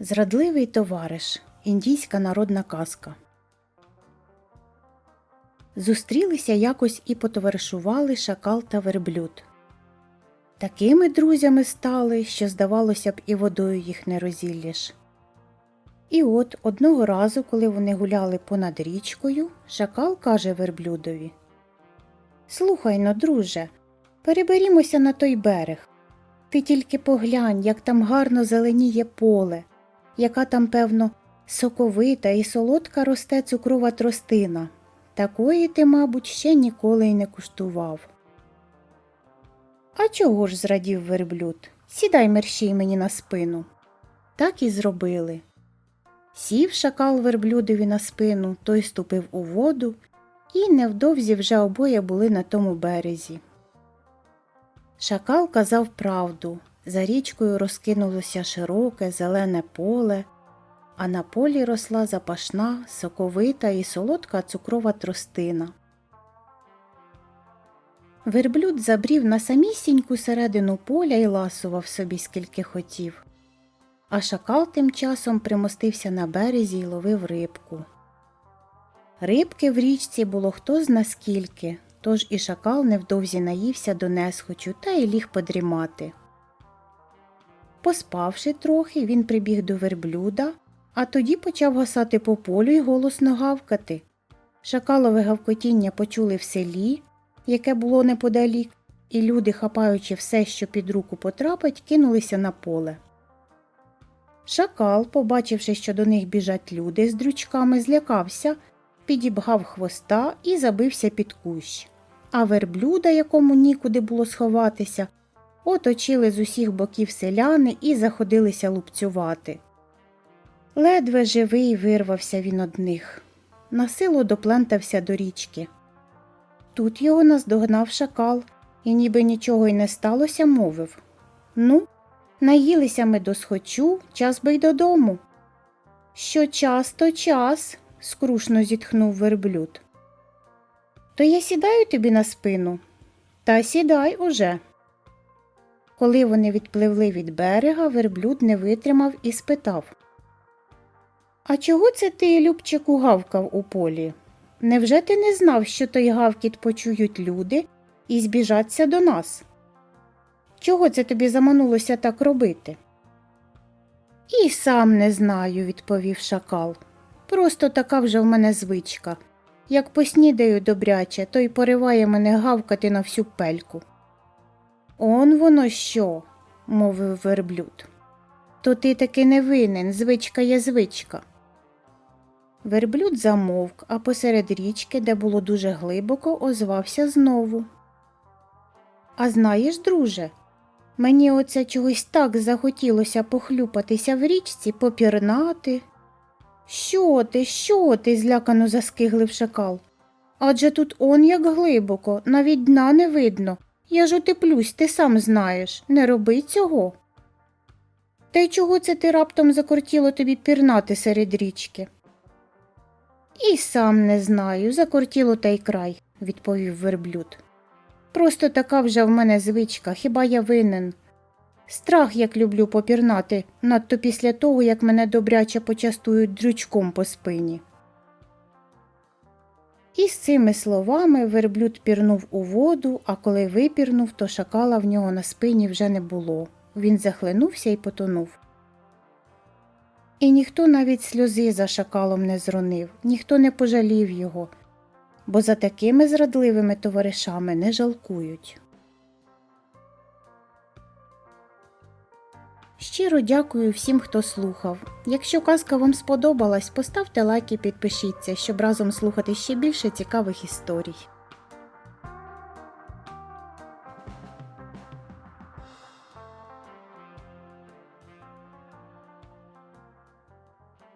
Зрадливий товариш. Індійська народна казка. Зустрілися якось і потоваришували шакал та верблюд. Такими друзями стали, що, здавалося б, і водою їх не розіллєш. І от одного разу, коли вони гуляли понад річкою, шакал каже верблюдові Слухай но, друже, переберімося на той берег. Ти тільки поглянь, як там гарно зеленіє поле, яка там, певно, соковита і солодка росте цукрова тростина. Такої ти, мабуть, ще ніколи й не куштував. А чого ж зрадів верблюд? Сідай мерщій мені на спину. Так і зробили. Сів шакал верблюдові на спину, той ступив у воду, і невдовзі вже обоє були на тому березі. Шакал казав правду. За річкою розкинулося широке зелене поле, а на полі росла запашна, соковита і солодка цукрова тростина. Верблюд забрів на самісіньку середину поля і ласував собі скільки хотів. А шакал тим часом примостився на березі й ловив рибку. Рибки в річці було хто зна скільки, тож і шакал невдовзі наївся до несхочу та й ліг подрімати. Поспавши трохи, він прибіг до верблюда, а тоді почав гасати по полю й голосно гавкати. Шакалове гавкотіння почули в селі, яке було неподалік, і люди, хапаючи все, що під руку потрапить, кинулися на поле. Шакал, побачивши, що до них біжать люди з дрючками, злякався, підібгав хвоста і забився під кущ. А верблюда, якому нікуди було сховатися, оточили з усіх боків селяни і заходилися лупцювати. Ледве живий вирвався він од них. Насилу доплентався до річки. Тут його наздогнав шакал і, ніби нічого й не сталося, мовив Ну, наїлися ми досхочу, час би й додому. Що час, то час, скрушно зітхнув верблюд. То я сідаю тобі на спину. Та сідай уже. Коли вони відпливли від берега, верблюд не витримав і спитав А чого це ти, Любчику, гавкав у полі? Невже ти не знав, що той гавкіт почують люди і збіжаться до нас? Чого це тобі заманулося так робити? І сам не знаю, відповів шакал. Просто така вже в мене звичка. Як поснідаю добряче, то й пориває мене гавкати на всю пельку. Он воно що? мовив верблюд. То ти таки не винен, звичка є звичка. Верблюд замовк, а посеред річки, де було дуже глибоко, озвався знову. А знаєш, друже, мені оце чогось так захотілося похлюпатися в річці, попірнати. Що ти, що ти? злякано заскиглив шакал. Адже тут он як глибоко, навіть дна не видно. Я ж утеплюсь, ти сам знаєш, не роби цього. Та й чого це ти раптом закортіло тобі пірнати серед річки? І сам не знаю, закортіло та й край, відповів верблюд. Просто така вже в мене звичка, хіба я винен. Страх як люблю попірнати, надто після того, як мене добряче почастують дрючком по спині. І з цими словами верблюд пірнув у воду, а коли випірнув, то шакала в нього на спині вже не було. Він захлинувся і потонув. І ніхто навіть сльози за шакалом не зронив, ніхто не пожалів його, бо за такими зрадливими товаришами не жалкують. Щиро дякую всім, хто слухав. Якщо казка вам сподобалась, поставте лайк і підпишіться, щоб разом слухати ще більше цікавих історій.